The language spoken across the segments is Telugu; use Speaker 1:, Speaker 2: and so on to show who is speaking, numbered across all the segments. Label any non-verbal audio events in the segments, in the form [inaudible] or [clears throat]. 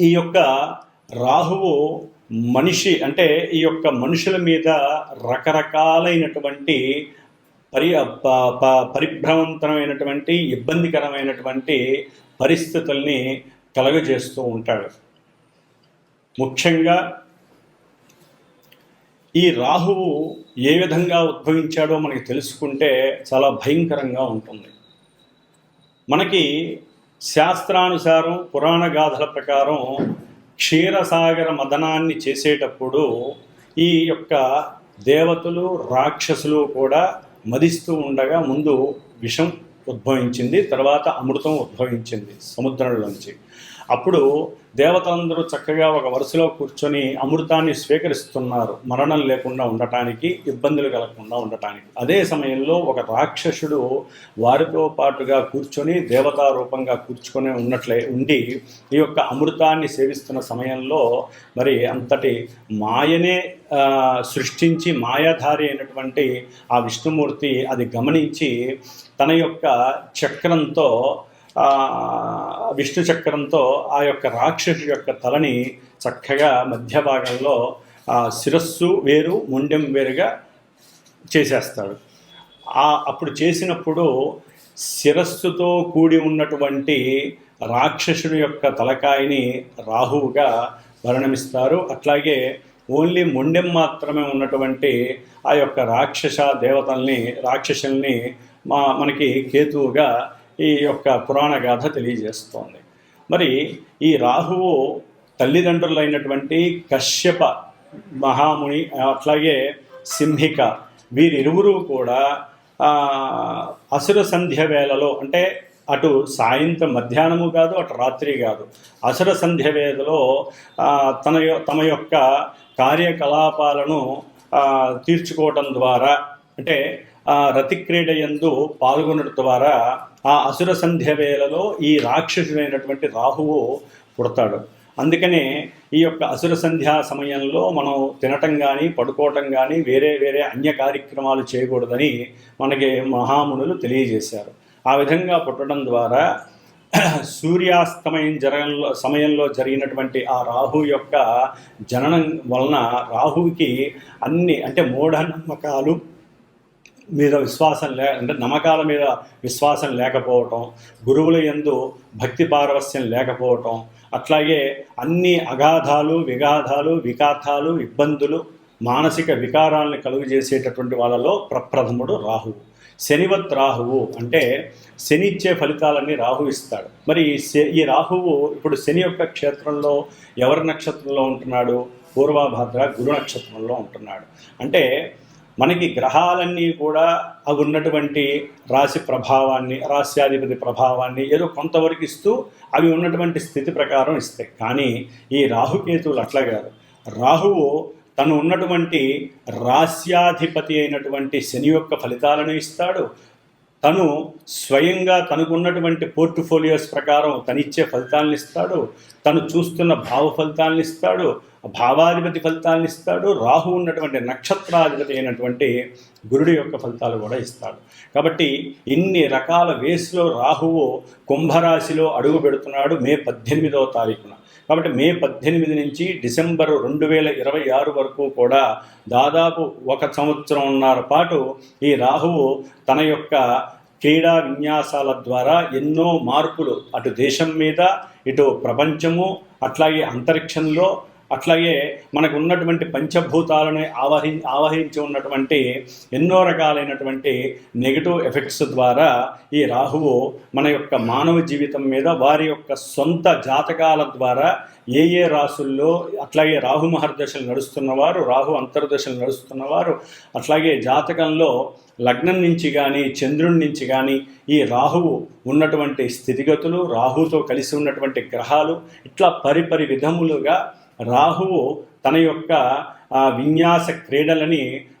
Speaker 1: ఈ యొక్క రాహువు మనిషి అంటే ఈ యొక్క మనుషుల మీద రకరకాలైనటువంటి పరి ప- ప- పరిభ్రమంతరమైనటువంటి ఇబ్బందికరమైనటువంటి పరిస్థితుల్ని కలగజేస్తూ ఉంటాడు. ముఖ్యంగా ఈ రాహువు ఏ విధంగా ఉద్భవించాడో మనకి తెలుసుకుంటే చాలా భయంకరంగా ఉంటుంది. మనకి శాస్త్రానుసారం పురాణ గాథల ప్రకారం క్షీరసాగర మదనాన్ని చేసేటప్పుడు ఈ యొక్క దేవతలు రాక్షసులు కూడా మదిస్తూ ఉండగా ముందు విషం ఉద్భవించింది తర్వాత అమృతం ఉద్భవించింది సముద్రంలోంచి. అప్పుడు దేవతలందరూ చక్కగా ఒక వరుసలో కూర్చొని అమృతాన్ని స్వీకరిస్తున్నారు. మరణం లేకుండా ఉండటానికి ఇబ్బందులు కలగకుండా ఉండటానికి. అదే సమయంలో ఒక రాక్షసుడు వారితో పాటుగా కూర్చొని దేవతా రూపంగా కూర్చుకొని ఉన్నట్లే ఉండి ఈ యొక్క అమృతాన్ని సేవిస్తున్న సమయంలో మరి అంతటి మాయనే సృష్టించి మాయాధారి అయినటువంటి ఆ విష్ణుమూర్తి అది గమనించి తన యొక్క చక్రంతో విష్ణు చక్రంతో ఆ యొక్క రాక్షసు యొక్క తలని చక్కగా మధ్య భాగంలో ఆ శిరస్సు వేరు ముండెం వేరుగా చేసేస్తాడు. ఆ అప్పుడు చేసినప్పుడు శిరస్సుతో కూడి ఉన్నటువంటి రాక్షసుడి యొక్క తలకాయని రాహువుగా వర్ణమిస్తారు అట్లాగే ఓన్లీ మొండెం మాత్రమే ఉన్నటువంటి ఆ యొక్క రాక్షస దేవతల్ని రాక్షసుల్ని మా మనకి కేతువుగా ఈ యొక్క పురాణ గాథ తెలియజేస్తోంది. మరి ఈ రాహువు తల్లిదండ్రులైనటువంటి కశ్యప మహాముని అట్లాగే సింహిక వీరిరువురు కూడా అసుర సంధ్య వేళలో అంటే అటు సాయంత్రం మధ్యాహ్నము కాదు అటు రాత్రి కాదు. అసుర సంధ్య వేళలో తన తమ యొక్క కార్యకలాపాలను తీర్చుకోవటం ద్వారా అంటే రతిక్రీడ యందు పాల్గొనడం ద్వారా ఆ అసుర సంధ్య వేళలో ఈ రాక్షసుడైనటువంటి రాహువు పుడతాడు. అందుకనే ఈ యొక్క అసుర సంధ్యా సమయంలో మనం తినటం కానీ పడుకోవటం కానీ వేరే వేరే అన్య కార్యక్రమాలు చేయకూడదని మనకి మహామునులు తెలియజేశారు. ఆ విధంగా పుట్టడం ద్వారా సూర్యాస్తమయం జరగంలో సమయంలో జరిగినటువంటి ఆ రాహు యొక్క జననం వలన రాహువుకి అన్ని అంటే మూఢనమ్మకాలు మీద విశ్వాసం లే అంటే నమ్మకాల మీద విశ్వాసం లేకపోవటం గురువుల యందు భక్తి పారవస్యం లేకపోవటం అట్లాగే అన్ని అగాధాలు విగాధాలు వికాథాలు ఇబ్బందులు మానసిక వికారాలను కలుగజేసేటటువంటి వాళ్ళలో ప్రప్రథముడు రాహువు. శనివత్ రాహువు అంటే శని ఇచ్చే ఫలితాలన్నీ రాహు ఇస్తాడు. మరి ఈ శ- ఈ రాహువు ఇప్పుడు శని యొక్క క్షేత్రంలో ఎవరి నక్షత్రంలో ఉంటున్నాడు? పూర్వభద్ర గురు నక్షత్రంలో ఉంటున్నాడు. అంటే మనకి గ్రహాలన్నీ కూడా అవి ఉన్నటువంటి రాశి ప్రభావాన్ని రాశ్యాధిపతి ప్రభావాన్ని ఏదో కొంతవరకు ఇస్తూ అవి ఉన్నటువంటి స్థితి ప్రకారం ఇస్తాయి. కానీ ఈ రాహుకేతువులు అట్లా కాదు. రాహువు తను ఉన్నటువంటి రాస్యాధిపతి అయినటువంటి శని యొక్క ఫలితాలను ఇస్తాడు. తను స్వయంగా తనకున్నటువంటి పోర్ట్ఫోలియోస్ ప్రకారం తనిచ్చే ఫలితాలను ఇస్తాడు తను చూస్తున్న భావ ఫలితాలను ఇస్తాడు భావాధిపతి ఫలితాలను ఇస్తాడు రాహు ఉన్నటువంటి నక్షత్రాధిపతి అయినటువంటి గురుడి యొక్క ఫలితాలు కూడా ఇస్తాడు. కాబట్టి ఇన్ని రకాల వేస్లో రాహువు కుంభరాశిలో అడుగు పెడుతున్నాడు మే పద్దెనిమిదవ తారీఖున. కాబట్టి మే పద్దెనిమిది నుంచి డిసెంబర్ రెండు వేల ఇరవై ఆరు వరకు కూడా దాదాపు ఒక సంవత్సరంన్నర పాటు ఈ రాహువు తన యొక్క క్రీడా విన్యాసాల ద్వారా ఎన్నో మార్పులు అటు దేశం మీద ఇటు ప్రపంచము అట్లాగే అంతరిక్షంలో అట్లాగే మనకు ఉన్నటువంటి పంచభూతాలను ఆవహి ఆవహించి ఉన్నటువంటి ఎన్నో రకాలైనటువంటి నెగిటివ్ ఎఫెక్ట్స్ ద్వారా ఈ రాహువు మన యొక్క మానవ జీవితం మీద వారి యొక్క సొంత జాతకాల ద్వారా ఏ ఏ రాసుల్లో అట్లాగే రాహు మహర్దశలు నడుస్తున్నవారు రాహు అంతర్దశలు నడుస్తున్నవారు అట్లాగే జాతకంలో లగ్నం నుంచి కానీ చంద్రుడి నుంచి కానీ ఈ రాహువు ఉన్నటువంటి స్థితిగతులు రాహుతో కలిసి ఉన్నటువంటి గ్రహాలు ఇట్లా పరిపరి విధములుగా రాహువు తన యొక్క విన్యాస క్రీడలని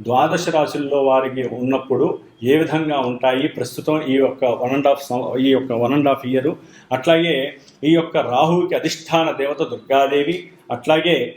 Speaker 1: ద్వాదశ రాశుల్లో వారికి ఉన్నప్పుడు ఏ విధంగా ఉంటాయి? ప్రస్తుతం ఈ యొక్క వన్ అండ్ హాఫ్ ఈ యొక్క వన్ అండ్ హాఫ్ ఇయర్. అట్లాగే ఈ యొక్క రాహువుకి అధిష్టాన దేవత దుర్గాదేవి. అట్లాగే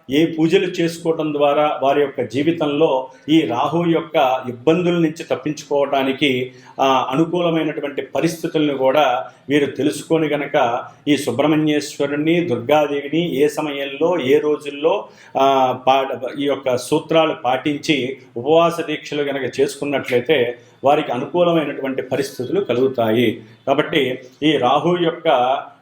Speaker 1: ఏ పూజలు చేసుకోవటం ద్వారా వారి యొక్క జీవితంలో ఈ రాహు యొక్క ఇబ్బందుల నుంచి తప్పించుకోవడానికి అనుకూలమైనటువంటి పరిస్థితులను కూడా వీరు తెలుసుకొని గనక ఈ సుబ్రహ్మణ్యేశ్వరుని దుర్గాదేవిని ఏ సమయంలో ఏ రోజుల్లో పా ఈ యొక్క సూత్రాలు పాటించి ఉపవాస దీక్షలు గనక చేసుకున్నట్లయితే వారికి అనుకూలమైనటువంటి పరిస్థితులు కలుగుతాయి. కాబట్టి ఈ రాహు యొక్క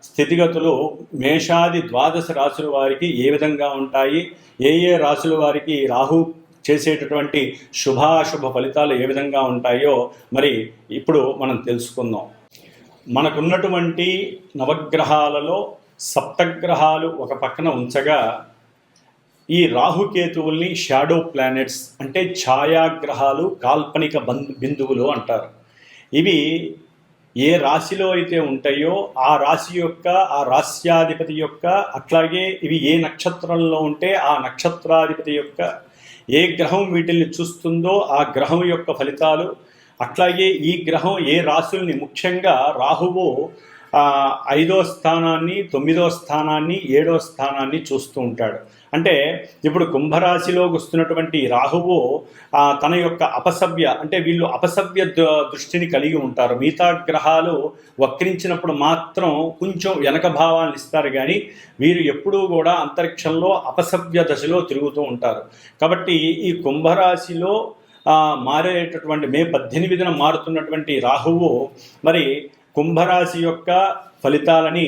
Speaker 1: స్థితిగతులు మేషాది ద్వాదశ రాశుల వారికి ఏ విధంగా ఉంటాయి? ఏ ఏ రాశుల వారికి ఈ రాహు చేసేటటువంటి శుభాశుభ ఫలితాలు ఏ విధంగా ఉంటాయో మరి ఇప్పుడు మనం తెలుసుకుందాం. మనకున్నటువంటి నవగ్రహాలలో సప్తగ్రహాలు ఒక పక్కన ఉంచగా ఈ రాహుకేతువుల్ని షాడో ప్లానెట్స్ అంటే ఛాయాగ్రహాలు కాల్పనిక బంధు బిందువులు అంటారు. ఇవి ఏ రాశిలో అయితే ఉంటాయో ఆ రాశి యొక్క ఆ రాశ్యాధిపతి యొక్క అట్లాగే ఇవి ఏ నక్షత్రంలో ఉంటే ఆ నక్షత్రాధిపతి యొక్క ఏ గ్రహం వీటిల్ని చూస్తుందో ఆ గ్రహం యొక్క ఫలితాలు అట్లాగే ఈ గ్రహం ఏ రాశుల్ని ముఖ్యంగా రాహువు ఐదో స్థానాన్ని తొమ్మిదో స్థానాన్ని ఏడో స్థానాన్ని చూస్తూ ఉంటాడు. అంటే ఇప్పుడు కుంభరాశిలో వస్తున్నటువంటి రాహువు తన యొక్క అపసవ్య అంటే వీళ్ళు అపసవ్య ద- దృష్టిని కలిగి ఉంటారు. మిగతా గ్రహాలు వక్రించినప్పుడు మాత్రం కొంచెం వెనక భావాలను ఇస్తారు కానీ వీరు ఎప్పుడూ కూడా అంతరిక్షంలో అపసవ్య దశలో తిరుగుతూ ఉంటారు. కాబట్టి ఈ కుంభరాశిలో మారేటటువంటి మే పద్దెనిమిదిన మారుతున్నటువంటి రాహువు మరి కుంభరాశి యొక్క ఫలితాలని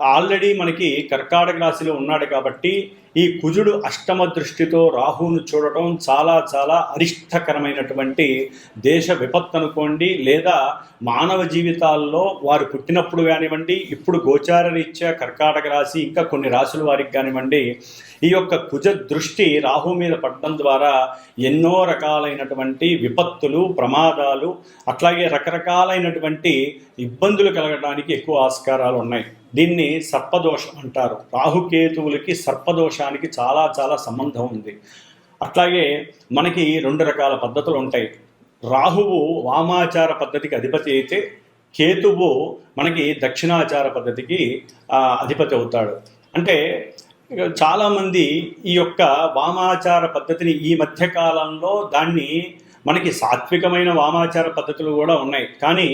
Speaker 1: ఆల్రెడీ మనకి కర్కాటక రాశిలో ఉన్నాడు కాబట్టి ఈ కుజుడు అష్టమ దృష్టితో రాహువును చూడటం చాలా చాలా అరిష్టకరమైనటువంటి దేశ విపత్తు అనుకోండి లేదా మానవ జీవితాల్లో వారు పుట్టినప్పుడు కానివ్వండి ఇప్పుడు గోచారరీత్యా కర్కాటక రాశి ఇంకా కొన్ని రాశుల వారికి కానివ్వండి ఈ యొక్క కుజ దృష్టి రాహు మీద పడడం ద్వారా ఎన్నో రకాలైనటువంటి విపత్తులు ప్రమాదాలు అట్లాగే రకరకాలైనటువంటి ఇబ్బందులు కలగడానికి ఎక్కువ ఆస్కారాలు ఉన్నాయి. దీన్ని సర్పదోషం అంటారు. రాహుకేతువులకి సర్పదోషానికి చాలా చాలా సంబంధం ఉంది. అట్లాగే మనకి రెండు రకాల పద్ధతులు ఉంటాయి. రాహువు వామాచార పద్ధతికి అధిపతి అయితే కేతువు మనకి దక్షిణాచార పద్ధతికి అధిపతి అవుతాడు. అంటే చాలామంది ఈ యొక్క వామాచార పద్ధతిని ఈ మధ్య కాలంలో దాన్ని మనకి సాత్వికమైన వామాచార పద్ధతులు కూడా ఉన్నాయి. కానీ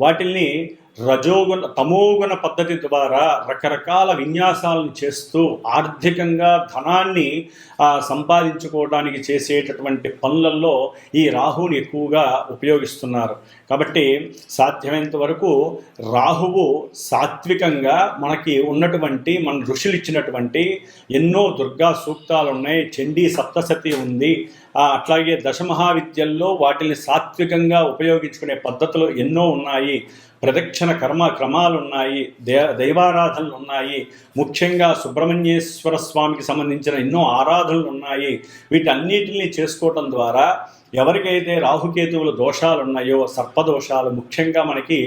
Speaker 1: వాటిల్ని రజోగుణ తమోగుణ పద్ధతి ద్వారా రకరకాల విన్యాసాలను చేస్తూ ఆర్థికంగా ధనాన్ని సంపాదించుకోవడానికి చేసేటటువంటి పనులలో ఈ రాహువుని ఎక్కువగా ఉపయోగిస్తున్నారు. కాబట్టి సాధ్యమైనంత వరకు రాహువు సాత్వికంగా మనకి ఉన్నటువంటి మన ఋషులు ఇచ్చినటువంటి ఎన్నో దుర్గా సూక్తాలు ఉన్నాయి. చండీ సప్తసతి ఉంది. అట్లాగే దశమహావిద్యల్లో వాటిని సాత్వికంగా ఉపయోగించుకునే పద్ధతులు ఎన్నో ఉన్నాయి. ప్రదక్షిణ కర్మ క్రమాలు ఉన్నాయి దే దైవారాధనలు ఉన్నాయి ముఖ్యంగా సుబ్రహ్మణ్యేశ్వర స్వామికి సంబంధించిన ఎన్నో ఆరాధనలు ఉన్నాయి వీటన్నిటిని చేసుకోవటం ద్వారా ఎవరికైతే రాహుకేతువుల దోషాలు ఉన్నాయో సర్పదోషాలు ముఖ్యంగా మనకి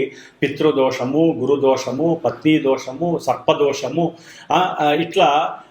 Speaker 1: పితృదోషము గురుదోషము పత్నీ దోషము సర్పదోషము ఇట్లా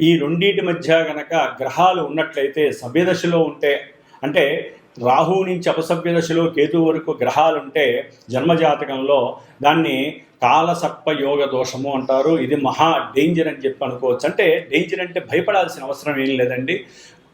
Speaker 1: ఈ రెండింటి మధ్య గనక గ్రహాలు ఉన్నట్లయితే సభ్యదశలో ఉంటే అంటే రాహువు నుంచి అపసభ్య దశలో కేతు వరకు గ్రహాలు ఉంటే జన్మజాతకంలో దాన్ని కాలసర్ప యోగ దోషము అంటారు. ఇది మహా డేంజర్ అని చెప్పి అనుకోవచ్చు. అంటే డేంజర్ అంటే భయపడాల్సిన అవసరం ఏం లేదండి.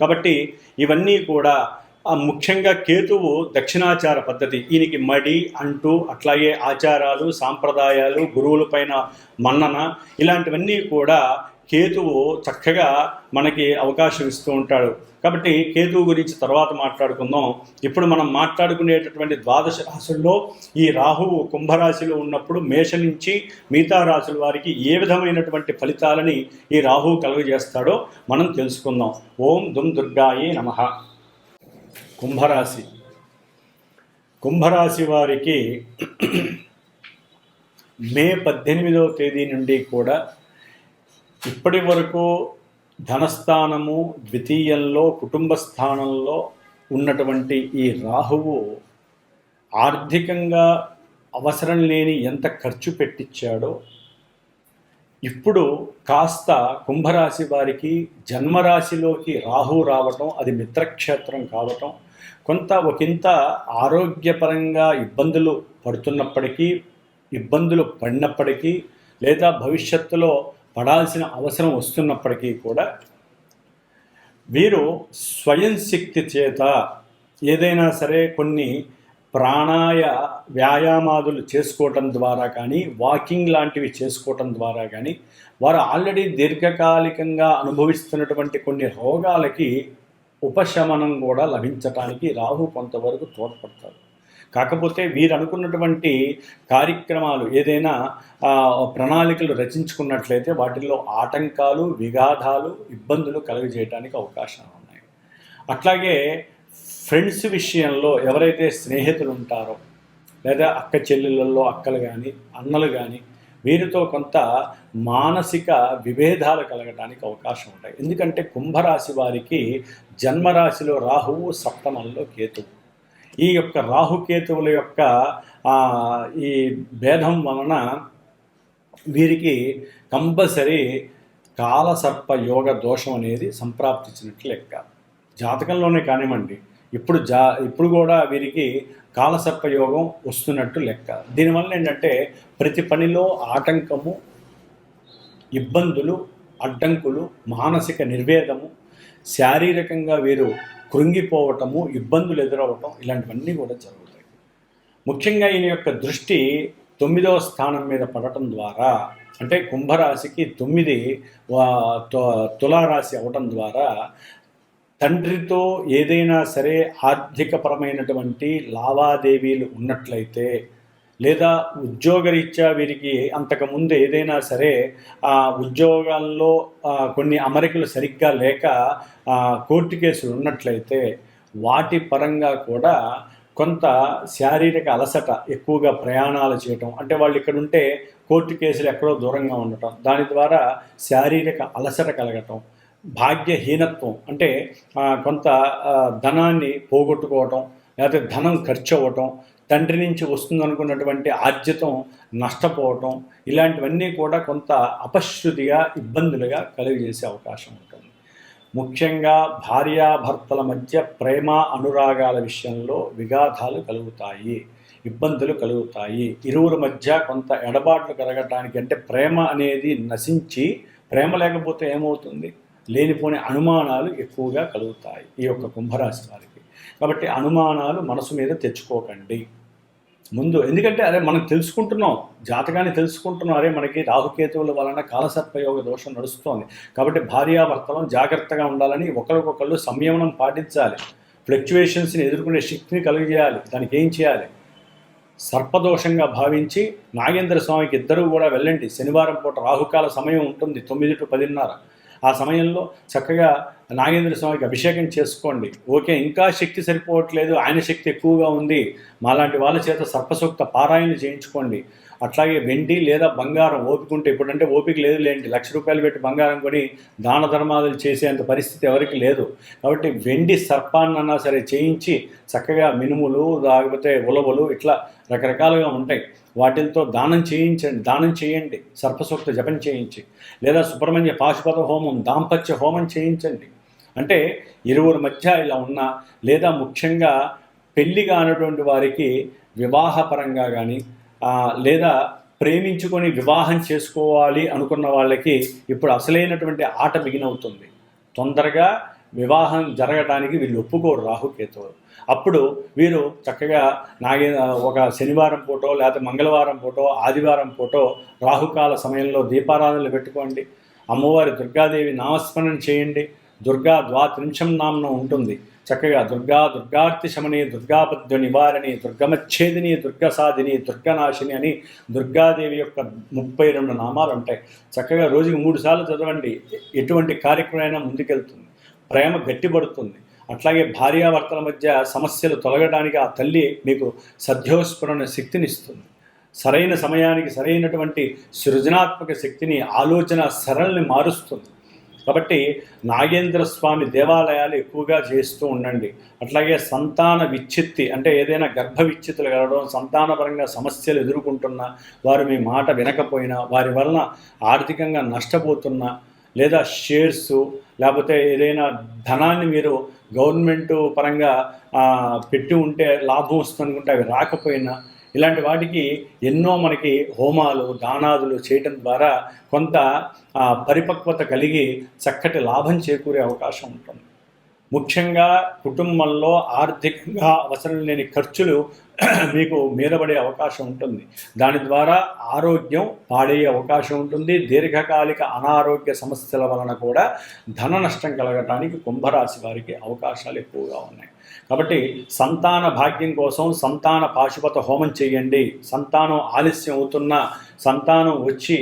Speaker 1: కాబట్టి ఇవన్నీ కూడా ముఖ్యంగా కేతువు దక్షిణాచార పద్ధతి. ఈయనకి మడి అంటూ అట్లాగే ఆచారాలు సాంప్రదాయాలు గురువులపైన మన్నన ఇలాంటివన్నీ కూడా కేతువు చక్కగా మనకి అవకాశం ఇస్తూ ఉంటాడు. కాబట్టి కేతువు గురించి తర్వాత మాట్లాడుకుందాం. ఇప్పుడు మనం మాట్లాడుకునేటటువంటి ద్వాదశ రాశుల్లో ఈ రాహువు కుంభరాశిలో ఉన్నప్పుడు మేష నుంచి మిగతా రాశుల వారికి ఏ విధమైనటువంటి ఫలితాలని ఈ రాహువు కలుగజేస్తాడో మనం తెలుసుకుందాం. ఓం దుమ్ దుర్గాయే నమః. కుంభరాశి. కుంభరాశి వారికి మే పద్దెనిమిదవ తేదీ నుండి కూడా ఇప్పటి వరకు ధనస్థానము ద్వితీయంలో కుటుంబ స్థానంలో ఉన్నటువంటి ఈ రాహువు ఆర్థికంగా అవసరం లేని ఎంత ఖర్చు పెట్టించాడో ఇప్పుడు కాస్త కుంభరాశి వారికి జన్మరాశిలోకి రాహు రావటం అది మిత్రక్షేత్రం కావటం కొంత ఒకంత ఆరోగ్యపరంగా ఇబ్బందులు పడుతున్నప్పటికీ ఇబ్బందులు పడినప్పటికీ లేదా భవిష్యత్తులో పడాల్సిన అవసరం వస్తున్నప్పటికీ కూడా వీరు స్వయం శక్తి చేత ఏదైనా సరే కొన్ని ప్రాణాయ వ్యాయామాదులు చేసుకోవటం ద్వారా కానీ వాకింగ్ లాంటివి చేసుకోవటం ద్వారా కానీ వారు ఆల్రెడీ దీర్ఘకాలికంగా అనుభవిస్తున్నటువంటి కొన్ని రోగాలకి ఉపశమనం కూడా లభించటానికి రాహు కొంతవరకు తోడ్పడతారు. కాకపోతే వీరు అనుకున్నటువంటి కార్యక్రమాలు ఏదైనా ప్రణాళికలు రచించుకున్నట్లయితే వాటిల్లో ఆటంకాలు విఘాధాలు ఇబ్బందులు కలుగజేయడానికి అవకాశాలు ఉన్నాయి. అట్లాగే ఫ్రెండ్స్ విషయంలో ఎవరైతే స్నేహితులు ఉంటారో లేదా అక్క చెల్లెళ్ళల్లో అక్కలు కానీ అన్నలు కానీ వీరితో కొంత మానసిక విభేదాలు కలగటానికి అవకాశం ఉంటాయి. ఎందుకంటే కుంభరాశి వారికి జన్మరాశిలో రాహువు సప్తమంలో కేతువు. ఈ యొక్క రాహుకేతువుల యొక్క ఈ భేదం వలన వీరికి కంపల్సరీ కాలసర్ప యోగ దోషం అనేది సంప్రాప్తించినట్లు లెక్క. జాతకంలోనే కానివ్వండి ఇప్పుడు జా ఇప్పుడు కూడా వీరికి కాలసర్ప యోగం వస్తున్నట్టు లెక్క. దీనివల్ల ఏంటంటే ప్రతి పనిలో ఆటంకము ఇబ్బందులు అడ్డంకులు మానసిక నిర్వేదము శారీరకంగా వీరు కృంగిపోవటము ఇబ్బందులు ఎదురవటం ఇలాంటివన్నీ కూడా జరుగుతాయి. ముఖ్యంగా ఈయన యొక్క దృష్టి తొమ్మిదవ స్థానం మీద పడటం ద్వారా అంటే కుంభరాశికి తొమ్మిది వా- తులారాశి అవటం ద్వారా తండ్రితో ఏదైనా సరే ఆర్థికపరమైనటువంటి లావాదేవీలు ఉన్నట్లయితే లేదా ఉద్యోగరీత్యా వీరికి అంతకుముందు ఏదైనా సరే ఆ ఉద్యోగాల్లో కొన్ని అమరికలు సరిగ్గా లేక కోర్టు కేసులు ఉన్నట్లయితే వాటి పరంగా కూడా కొంత శారీరక అలసట ఎక్కువగా ప్రయాణాలు చేయటం అంటే వాళ్ళు ఇక్కడ ఉంటే కోర్టు కేసులు ఎక్కడో దూరంగా ఉండటం దాని ద్వారా శారీరక అలసట కలగటం భాగ్యహీనత్వం అంటే కొంత ధనాన్ని పోగొట్టుకోవటం లేకపోతే ధనం ఖర్చు అవ్వటం తండ్రి నుంచి వస్తుందనుకున్నటువంటి ఆర్జితం నష్టపోవటం ఇలాంటివన్నీ కూడా కొంత అపశృతిగా ఇబ్బందులుగా కలుగజేసే అవకాశం ఉంటుంది. ముఖ్యంగా భార్యాభర్తల మధ్య ప్రేమ అనురాగాల విషయంలో విఘాతాలు కలుగుతాయి ఇబ్బందులు కలుగుతాయి. ఇరువురి మధ్య కొంత ఎడబాట్లు కలగటానికి అంటే ప్రేమ అనేది నశించి ప్రేమ లేకపోతే ఏమవుతుంది? లేనిపోని అనుమానాలు ఎక్కువగా కలుగుతాయి ఈ యొక్క కుంభరాశి వారికి. కాబట్టి అనుమానాలు మనసు మీద తెచ్చుకోకండి. ముందు ఎందుకంటే అరే మనం తెలుసుకుంటున్నాం జాతకాన్ని తెలుసుకుంటున్నాం అరే మనకి రాహుకేతువుల వలన కాలసర్పయోగ దోషం నడుస్తోంది. కాబట్టి భార్యాభర్తలం జాగ్రత్తగా ఉండాలని ఒకరికొకళ్ళు సంయమనం పాటించాలి. ఫ్లక్చువేషన్స్ని ఎదుర్కొనే శక్తిని కలిగజేయాలి. దానికి ఏం చేయాలి? సర్పదోషంగా భావించి నాగేంద్ర స్వామికి ఇద్దరూ కూడా వెళ్ళండి. శనివారం పూట రాహుకాల సమయం ఉంటుంది తొమ్మిది టు పదిన్నర. ఆ సమయంలో చక్కగా నాగేంద్ర స్వామికి అభిషేకం చేసుకోండి. ఓకే ఇంకా శక్తి సరిపోవట్లేదు ఆయన శక్తి ఎక్కువగా ఉంది. మాలాంటి వాళ్ళ చేత సర్పసూక్త పారాయణ చేయించుకోండి. అట్లాగే వెండి లేదా బంగారం ఓపికంటే ఇప్పుడంటే ఓపిక లేదు లేండి. లక్ష రూపాయలు పెట్టి బంగారం కొని దాన ధర్మాలు చేసేంత పరిస్థితి ఎవరికి లేదు. కాబట్టి వెండి సర్పాన్నన్నా సరే చేయించి చక్కగా మినుములు లేకపోతే ఉలవలు ఇట్లా రకరకాలుగా ఉంటాయి. వాటితో దానం చేయించండి దానం చేయండి. సర్పసూక్త జపం చేయించి లేదా సుబ్రహ్మణ్య పాశుపత హోమం దాంపత్య హోమం చేయించండి. అంటే ఇరువురి మధ్య ఇలా ఉన్న లేదా ముఖ్యంగా పెళ్ళి కానటువంటి వారికి వివాహపరంగా కానీ లేదా ప్రేమించుకొని వివాహం చేసుకోవాలి అనుకున్న వాళ్ళకి ఇప్పుడు అసలైనటువంటి ఆట బిగినవుతుంది తొందరగా వివాహం జరగడానికి వీళ్ళు ఒప్పుకోరు రాహుకేతువులు. అప్పుడు వీరు చక్కగా నాగే ఒక శనివారం పూటో లేకపోతే మంగళవారం పూటో ఆదివారం పూటో రాహుకాల సమయంలో దీపారాధనలు పెట్టుకోండి. అమ్మవారి దుర్గాదేవి నామస్మరణ చేయండి. దుర్గా ద్వాత్రింశం నామం ఉంటుంది. చక్కగా దుర్గా దుర్గార్తి శమని దుర్గాపద్య నివారణి దుర్గమచ్ఛేదిని దుర్గసాధిని దుర్గనాశిని అని దుర్గాదేవి యొక్క ముప్పై రెండు నామాలు ఉంటాయి. చక్కగా రోజుకి మూడు సార్లు చదవండి. ఎటువంటి కార్యక్రమైనా ముందుకెళ్తుంది. ప్రేమ గట్టిపడుతుంది. అట్లాగే భార్యాభర్తల మధ్య సమస్యలు తొలగడానికి ఆ తల్లి మీకు సద్యోస్ఫురణ శక్తినిస్తుంది సరైన సమయానికి సరైనటువంటి సృజనాత్మక శక్తిని ఆలోచన సరళని మారుస్తుంది. కాబట్టి నాగేంద్ర స్వామి దేవాలయాలు ఎక్కువగా చేస్తూ ఉండండి. అట్లాగే సంతాన విచ్ఛిత్తి అంటే ఏదైనా గర్భ విచ్ఛిత్తులు కలగడం సంతానపరంగా సమస్యలు ఎదుర్కొంటున్నా వారు మీ మాట వినకపోయినా వారి వలన ఆర్థికంగా నష్టపోతున్నా లేదా షేర్స్ లేకపోతే ఏదైనా ధనాన్ని మీరు గవర్నమెంట్ పరంగా పెట్టి ఉంటే లాభం వస్తుంది అనుకుంటే అవి రాకపోయినా ఇలాంటి వాటికి ఎన్నో మనకి హోమాలు దానాదులు చేయటం ద్వారా కొంత పరిపక్వత కలిగి చక్కటి లాభం చేకూరే అవకాశం ఉంటుంది. ముఖ్యంగా కుటుంబంలో ఆర్థికంగా అవసరం లేని ఖర్చులు [clears throat] మీకు మీదపడే అవకాశం ఉంటుంది. దాని ద్వారా ఆరోగ్యం పాడయ్యే అవకాశం ఉంటుంది. దీర్ఘకాలిక అనారోగ్య సమస్యల వలన కూడా ధన నష్టం కలగటానికి కుంభరాశి వారికి అవకాశాలు ఎక్కువగా ఉన్నాయి. కాబట్టి సంతాన భాగ్యం కోసం సంతాన పాశుపత హోమం చేయండి. సంతానం ఆలస్యం అవుతున్నా సంతానం వచ్చి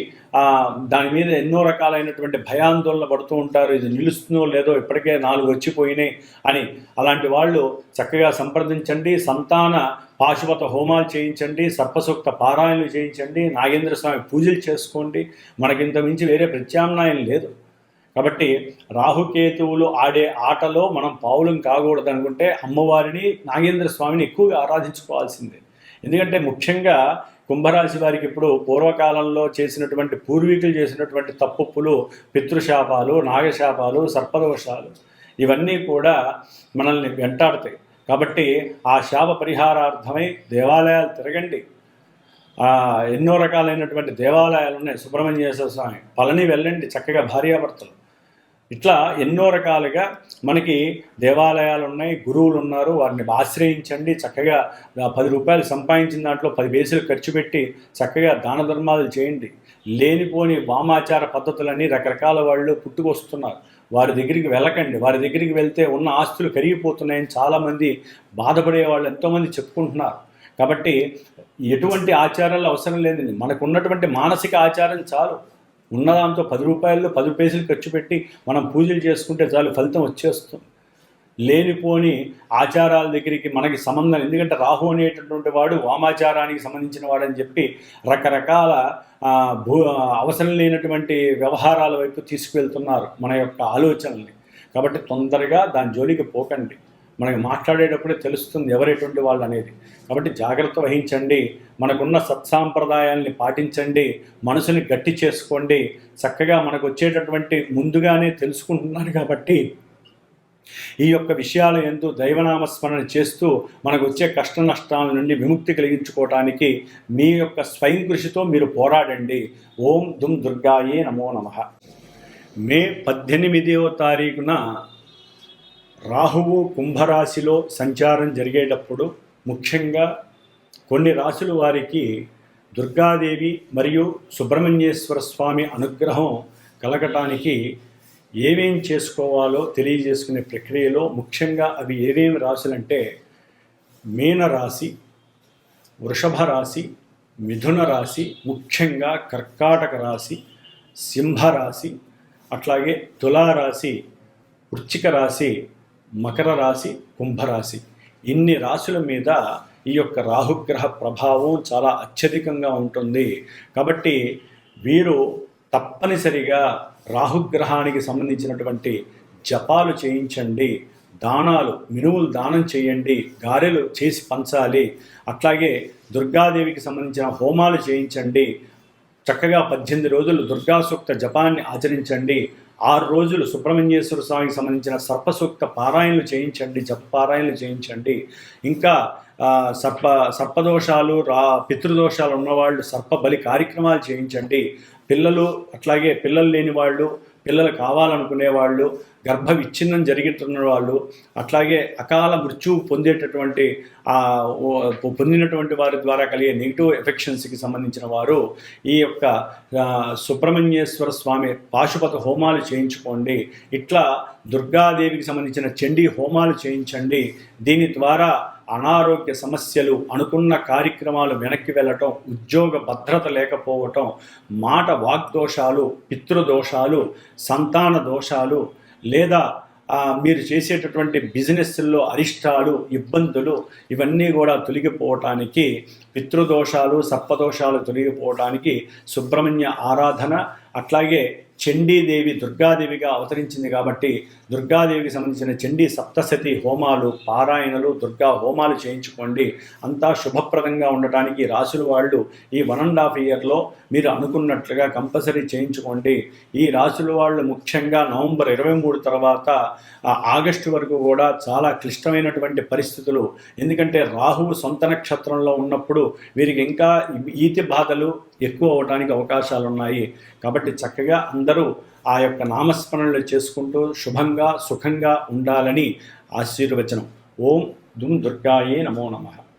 Speaker 1: దాని మీద ఎన్నో రకాలైనటువంటి భయాందోళన పడుతూ ఉంటారు. ఇది నిలుస్తుందో లేదో ఇప్పటికే నాలుగు వచ్చిపోయినాయి అని అలాంటి వాళ్ళు చక్కగా సంప్రదించండి. సంతాన పాశుపత హోమాలు చేయించండి. సర్పసూక్త పారాయణలు చేయించండి. నాగేంద్ర స్వామి పూజలు చేసుకోండి. మనకింత మించి వేరే ప్రత్యామ్నాయం లేదు. కాబట్టి రాహుకేతువులు ఆడే ఆటలో మనం పావులం కాకూడదు అనుకుంటే అమ్మవారిని నాగేంద్ర స్వామిని ఎక్కువగా ఆరాధించుకోవాల్సిందే. ఎందుకంటే ముఖ్యంగా కుంభరాశి వారికి ఇప్పుడు పూర్వకాలంలో చేసినటువంటి పూర్వీకులు చేసినటువంటి తప్పులు పితృశాపాలు నాగశాపాలు సర్పదోషాలు ఇవన్నీ కూడా మనల్ని వెంటాడతాయి. కాబట్టి ఆ శాప పరిహారార్థమై దేవాలయాలు తిరగండి. ఎన్నో రకాలైనటువంటి దేవాలయాలు ఉన్నాయి. సుబ్రహ్మణ్యేశ్వర స్వామి పళని వెళ్ళండి చక్కగా భార్యాభర్తలు. ఇట్లా ఎన్నో రకాలుగా మనకి దేవాలయాలు ఉన్నాయి గురువులు ఉన్నారు వారిని ఆశ్రయించండి చక్కగా పది రూపాయలు సంపాదించిన దాంట్లో పది వేసులు ఖర్చు పెట్టి చక్కగా దాన ధర్మాలు చేయండి. లేనిపోని వామాచార పద్ధతులన్నీ రకరకాల వాళ్ళు పుట్టుకొస్తున్నారు. వారి దగ్గరికి వెళ్ళకండి. వారి దగ్గరికి వెళ్తే ఉన్న ఆస్తులు కరిగిపోతున్నాయని చాలామంది బాధపడే వాళ్ళు ఎంతోమంది చెప్పుకుంటున్నారు. కాబట్టి ఎటువంటి ఆచారాలు అవసరం లేదండి. మనకు ఉన్నటువంటి మానసిక ఆచారం చాలు. ఉన్నదాంతో పది రూపాయలు పది పైసలు ఖర్చు పెట్టి మనం పూజలు చేసుకుంటే చాలు ఫలితం వచ్చేస్తుంది. లేనిపోని ఆచారాల దగ్గరికి మనకి సంబంధం ఎందుకంటే రాహు అనేటటువంటి వాడు వామాచారానికి సంబంధించిన వాడని చెప్పి రకరకాల భూ అవసరం లేనటువంటి వ్యవహారాల వైపు తీసుకువెళ్తున్నారు మన యొక్క ఆలోచనల్ని. కాబట్టి తొందరగా దాని జోలికి పోకండి. మనకి మాట్లాడేటప్పుడే తెలుస్తుంది ఎవరెటువంటి వాళ్ళు అనేది. కాబట్టి జాగ్రత్త వహించండి. మనకున్న సత్సాంప్రదాయాల్ని పాటించండి. మనసుని గట్టి చేసుకోండి. చక్కగా మనకు వచ్చేటటువంటి ముందుగానే తెలుసుకుంటున్నారు కాబట్టి ఈ యొక్క విషయాల ఎందు దైవనామస్మరణ చేస్తూ మనకు వచ్చే కష్ట నష్టాల నుండి విముక్తి కలిగించుకోవటానికి మీ యొక్క స్వయం కృషితో మీరు పోరాడండి. ఓం దుమ్ దుర్గాయే నమో నమః. మే పద్దెనిమిదవ తారీఖున రాహువు కుంభరాశిలో సంచారం జరిగేటప్పుడు ముఖ్యంగా కొన్ని రాశుల వారికి దుర్గాదేవి మరియు సుబ్రహ్మణ్యేశ్వర స్వామి అనుగ్రహం కలగటానికి ఏమేం చేసుకోవాలో తెలియజేసుకునే ప్రక్రియలో ముఖ్యంగా అవి ఏమేమి రాశులంటే మీనరాశి వృషభ రాశి మిథున రాశి ముఖ్యంగా కర్కాటక రాశి సింహరాశి అట్లాగే తులారాశి వృచ్చిక రాశి మకర రాశి కుంభరాశి ఇన్ని రాశుల మీద ఈ యొక్క రాహుగ్రహ ప్రభావం చాలా అత్యధికంగా ఉంటుంది. కాబట్టి వీరు తప్పనిసరిగా రాహుగ్రహానికి సంబంధించినటువంటి జపాలు చేయించండి. దానాలు మినువులు దానం చేయండి. గారెలు చేసి పంచాలి. అట్లాగే దుర్గాదేవికి సంబంధించిన హోమాలు చేయించండి. చక్కగా పద్దెనిమిది రోజులు దుర్గా సూక్త జపాన్ని ఆచరించండి. ఆరు రోజులు సుబ్రహ్మణ్యేశ్వర స్వామికి సంబంధించిన సర్పసూక్త పారాయణలు చేయించండి జప పారాయణలు చేయించండి. ఇంకా సర్ప సర్పదోషాలు రా పితృదోషాలు ఉన్నవాళ్ళు సర్ప బలి కార్యక్రమాలు చేయించండి. పిల్లలు అట్లాగే పిల్లలు లేని వాళ్ళు పిల్లలు కావాలనుకునే వాళ్ళు గర్భ విచ్ఛిన్నం జరుగుతున్న వాళ్ళు అట్లాగే అకాల మృత్యువు పొందేటటువంటి ఆ, పొందినటువంటి వారి ద్వారా కలిగే నెగిటివ్ ఎఫెక్షన్స్కి సంబంధించిన వారు ఈ యొక్క సుబ్రహ్మణ్యేశ్వర స్వామి పాశుపత హోమాలు చేయించుకోండి. ఇట్లా దుర్గాదేవికి సంబంధించిన చండీ హోమాలు చేయించండి. దీని ద్వారా అనారోగ్య సమస్యలు అనుకున్న కార్యక్రమాలు వెనక్కి వెళ్ళటం ఉద్యోగ భద్రత లేకపోవటం మాట వాగ్దోషాలు పితృదోషాలు సంతాన దోషాలు లేదా మీరు చేసేటటువంటి బిజినెస్ల్లో అరిష్టాలు ఇబ్బందులు ఇవన్నీ కూడా తొలగిపోవటానికి పితృదోషాలు సర్పదోషాలు తొలగిపోవటానికి సుబ్రహ్మణ్య ఆరాధన అట్లాగే చండీదేవి దుర్గాదేవిగా అవతరించింది కాబట్టి దుర్గాదేవికి సంబంధించిన చండీ సప్తశతి హోమాలు పారాయణలు దుర్గా హోమాలు చేయించుకోండి. అంతా శుభప్రదంగా ఉండటానికి రాసుల వాళ్ళు ఈ వన్ అండ్ హాఫ్ ఇయర్లో మీరు అనుకున్నట్లుగా కంపల్సరీ చేయించుకోండి. ఈ రాసుల వాళ్ళు ముఖ్యంగా నవంబర్ ఇరవై మూడు తర్వాత ఆగస్టు వరకు కూడా చాలా క్లిష్టమైనటువంటి పరిస్థితులు. ఎందుకంటే రాహువు సొంత నక్షత్రంలో ఉన్నప్పుడు వీరికి ఇంకా ఈతి బాధలు ఎక్కువ అవడానికి అవకాశాలు ఉన్నాయి కాబట్టి చక్కగా అందరూ ఆ యొక్క నామస్మరణలు చేసుకుంటూ శుభంగా సుఖంగా ఉండాలని ఆశీర్వచనం. ఓం దుమ్ దుర్గాయే నమో నమః.